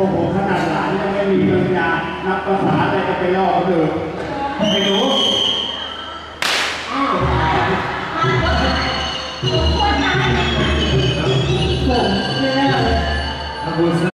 โอ้โหขนาดหลานยังไม่มีปัญญานับภาษาอะไจะไปล่อเขาเลยไอ้หนูอ้าว